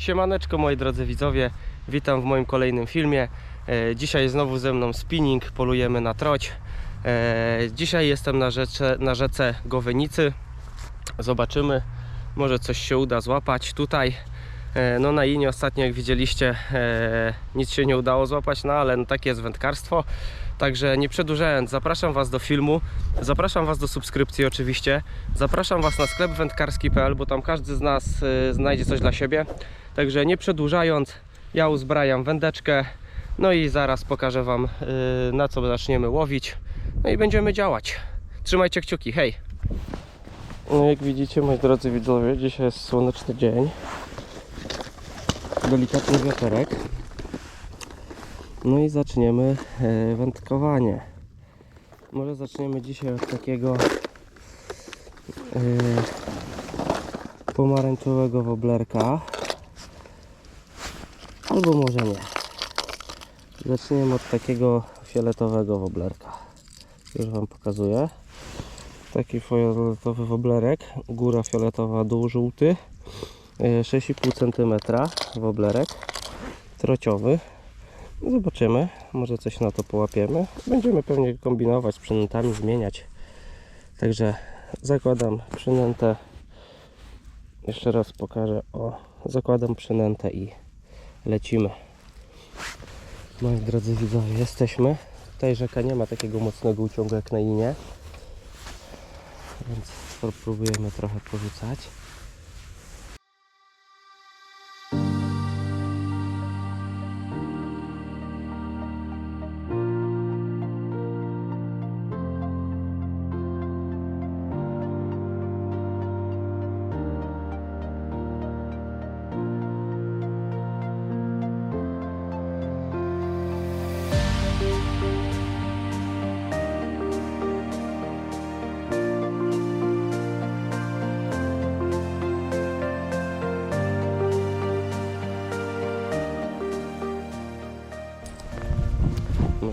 Siemaneczko moi drodzy widzowie, witam w moim kolejnym filmie. E, Dzisiaj znowu ze mną spinning, polujemy na troć. E, Dzisiaj jestem na rzece, na rzece Gowenicy. Zobaczymy, może coś się uda złapać tutaj. E, No na linie ostatnio jak widzieliście e, nic się nie udało złapać, no ale no, takie jest wędkarstwo. Także nie przedłużając, zapraszam Was do filmu, zapraszam Was do subskrypcji oczywiście, zapraszam Was na sklep wędkarski.pl, bo tam każdy z nas e, znajdzie coś dla siebie. Także nie przedłużając, ja uzbrajam wędeczkę, no i zaraz pokażę Wam na co zaczniemy łowić, no i będziemy działać. Trzymajcie kciuki, hej! No jak widzicie moi drodzy widzowie, dzisiaj jest słoneczny dzień. Delikatny wiaterek. No i zaczniemy e, wędkowanie. Może zaczniemy dzisiaj od takiego e, pomarańczowego woblerka. Albo może nie. Zaczniemy od takiego fioletowego woblerka. Już Wam pokazuję. Taki fioletowy woblerek. Góra fioletowa, dół żółty. E, 6,5 cm woblerek. Trociowy. Zobaczymy, może coś na to połapiemy. Będziemy pewnie kombinować z przynętami, zmieniać. Także zakładam przynętę. Jeszcze raz pokażę. O, zakładam przynętę i lecimy. Moi drodzy widzowie, jesteśmy. Tutaj rzeka nie ma takiego mocnego uciągu jak na linie. Więc spróbujemy trochę porzucać.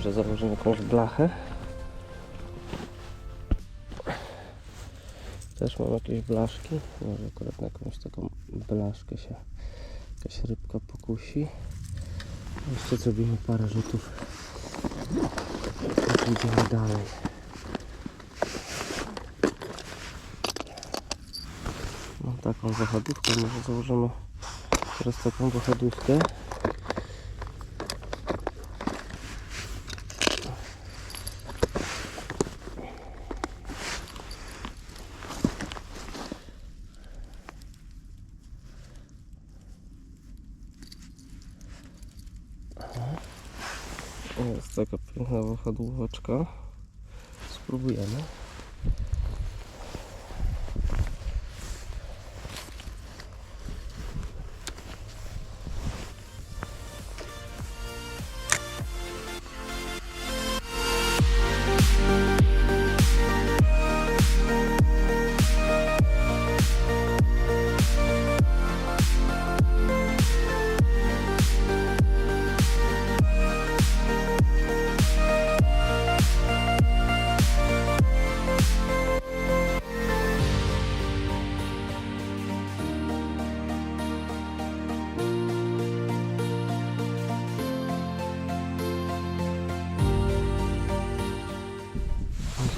Może założymy jakąś blachę. Też mam jakieś blaszki. Może akurat na jakąś taką blaszkę się jakaś rybka pokusi. Jeszcze zrobimy parę rzutów. I idziemy dalej. Mam taką wahadówkę, może założymy teraz taką wahadówkę. Jest taka piękna wahadłóweczka. Spróbujemy.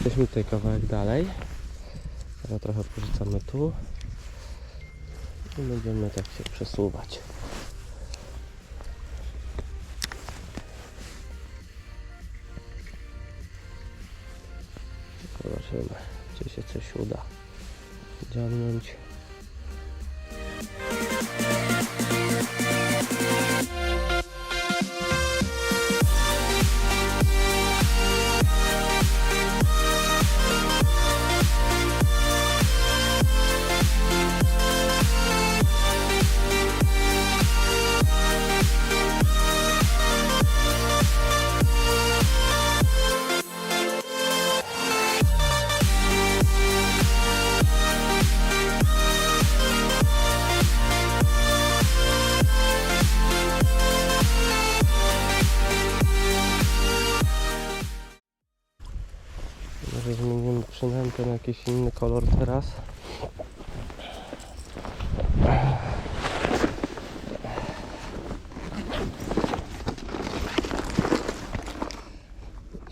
Jesteśmy tutaj kawałek dalej. Teraz trochę porzucamy tu. I będziemy tak się przesuwać. Zobaczymy, czy się coś uda dziabnąć. przynętę ten jakiś inny kolor teraz.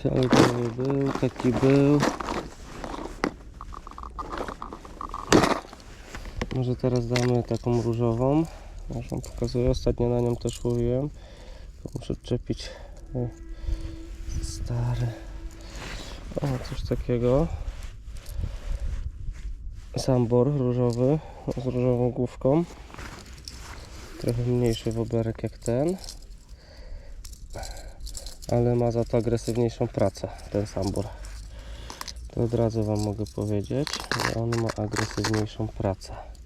Ciągle był, taki był. Może teraz damy taką różową. Już wam pokazuję, ostatnio na nią też łowiłem. Muszę czepić e, stary. O, coś takiego. Sambor różowy z różową główką. Trochę mniejszy woberek jak ten. Ale ma za to agresywniejszą pracę ten sambor. To od razu Wam mogę powiedzieć, że on ma agresywniejszą pracę.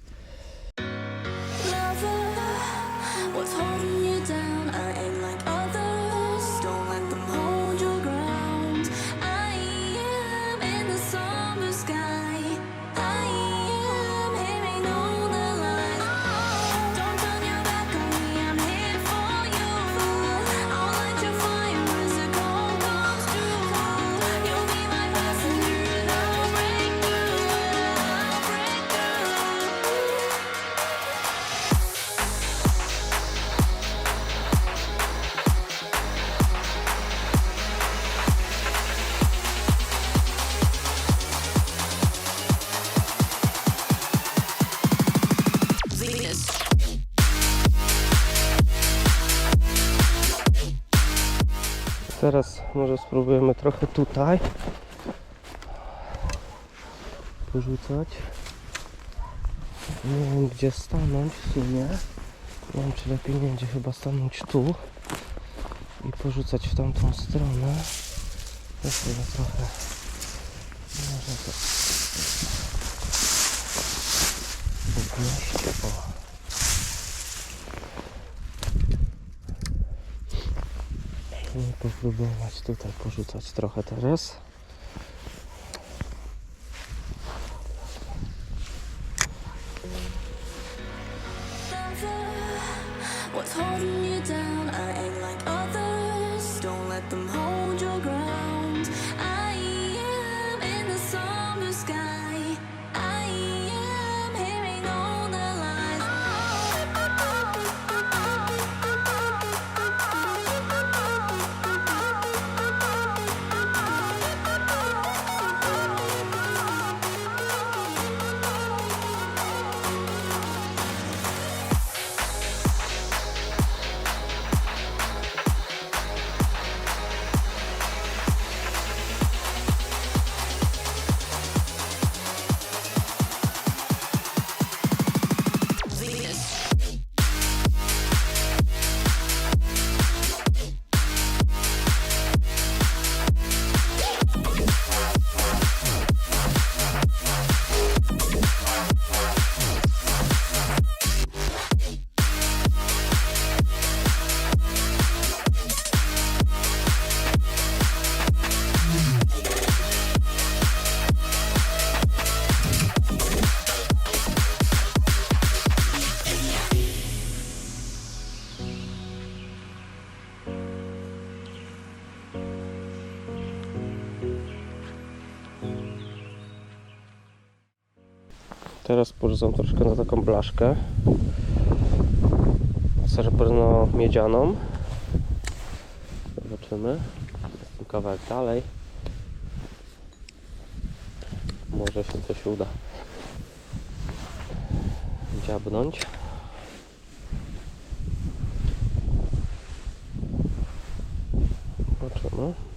Teraz może spróbujemy trochę tutaj porzucać. Nie wiem gdzie stanąć w sumie. Nie wiem czy lepiej nie będzie chyba stanąć tu i porzucać w tamtą stronę. To sobie trochę może to. O. I popróbować tutaj porzucać trochę teraz. What's holding you down? I ain't like others. Don't let them hold Teraz porzucam troszkę na taką blaszkę. Srebrno miedzianą. Zobaczymy. Kawałek dalej. Może się coś uda dziabnąć. Zobaczymy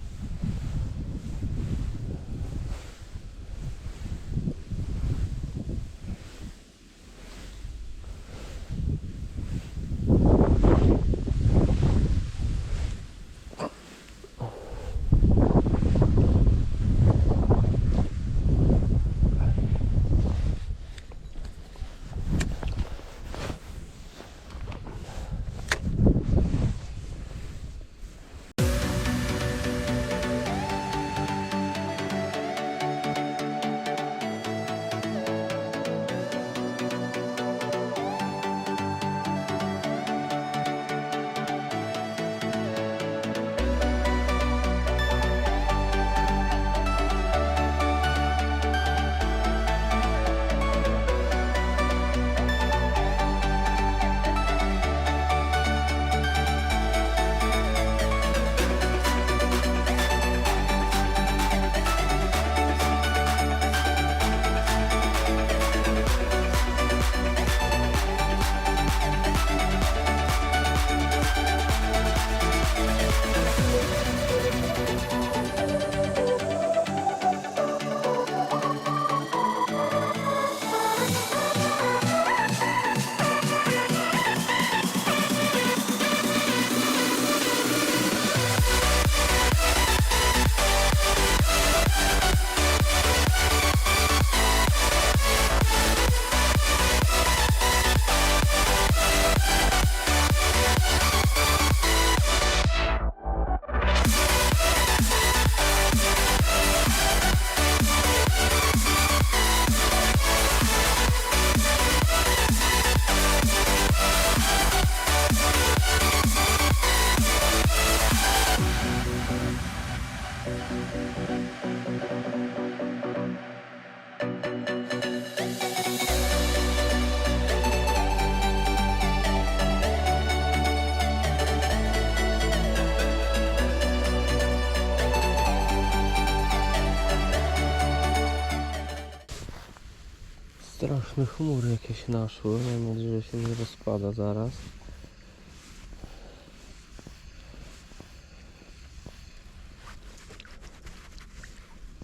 Chmury jakieś naszły. Mam nadzieję, że się nie rozpada zaraz.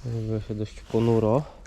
Zrobiło się dość ponuro.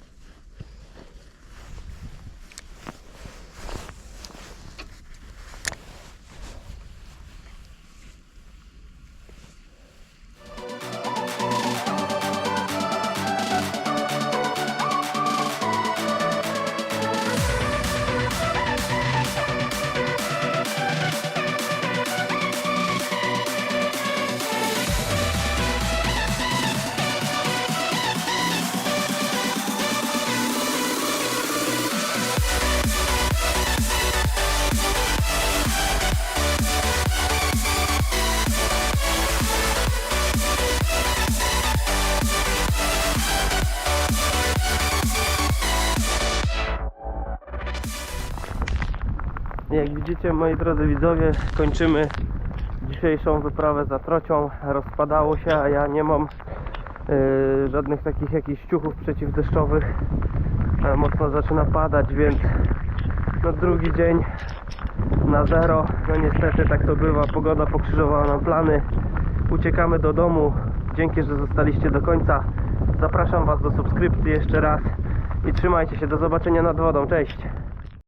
Widzicie moi drodzy widzowie, kończymy dzisiejszą wyprawę za trocią. Rozpadało się, a ja nie mam yy, żadnych takich jakichś ciuchów przeciwdeszczowych. E, mocno zaczyna padać, więc no drugi dzień na zero. No niestety tak to bywa, pogoda pokrzyżowała nam plany. Uciekamy do domu. Dzięki, że zostaliście do końca. Zapraszam Was do subskrypcji jeszcze raz i trzymajcie się. Do zobaczenia nad wodą. Cześć!